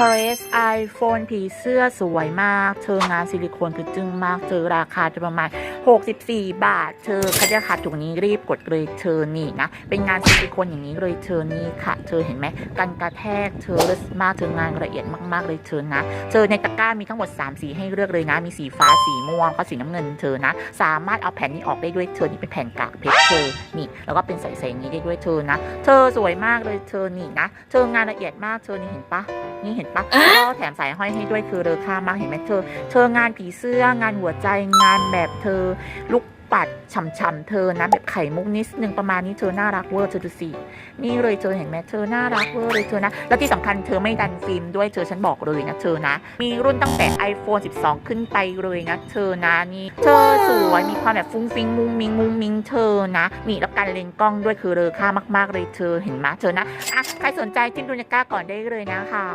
Press iPhone ผีเสื้อสวยมาก เธองานซิลิโคนคือจึ้งมากเธอราคาจะประมาณ 64 บาท เธอเขาจะขาดถุงนี้รีบกดเลยเธอนี่นะ เป็นงานซิลิโคนอย่างนี้เลยเธอนี่ค่ะ เธอเห็นไหมกันกระแทกเธอเลิศมาก เธองานละเอียดมาก ๆ เลยเธอนะ เธอในตะกร้ามีทั้งหมด 3 สีให้เลือกเลยนะ มีสีฟ้า สีม่วงก็สีน้ำเงินเธอนะ สามารถเอาแผ่นนี้ออกได้ด้วย เธอนี่เป็นแผ่นกากเพชรเธอ นี่ แล้วก็เป็นใสๆอย่างนี้ได้ด้วยเธอนะ เธอสวยมากเลยเธอนี่นะ เธองานละเอียดมาก เธอนี่เห็นปะนี่เห็นปะก็แถมสายห้อยให้ด้วยคือเลอค่ามากเห็นไหมเธอ เธองานผีเสื้องานหัวใจงานแบบเธอลูก ปัดฉ่ำๆเธอนะแบบไข่มุกนิดนึงประมาณนี้เธอน่ารักเวอร์เธอดูสินี่เลยเธอเห็นไหมเธอน่ารักเวอร์เลยเธอนะ แล้วที่สำคัญเธอไม่ดันฟิล์มด้วยเธอฉันบอกเลยนะเธอนะ มีรุ่นตั้งแต่ iPhone 12 ขึ้นไปเลยนะเธอนะนี่เธอสวยมีความแบบฟุ้งฟิ้งมุ้งมิงมุ้งมิงเธอนะนี่แล้วการเลนกล้องด้วยคือเลอค่ามาก ๆเลยเธอเห็นไหมเธอนะอะใครสนใจจิ้มดูในก้าก่อนได้เลยนะคะ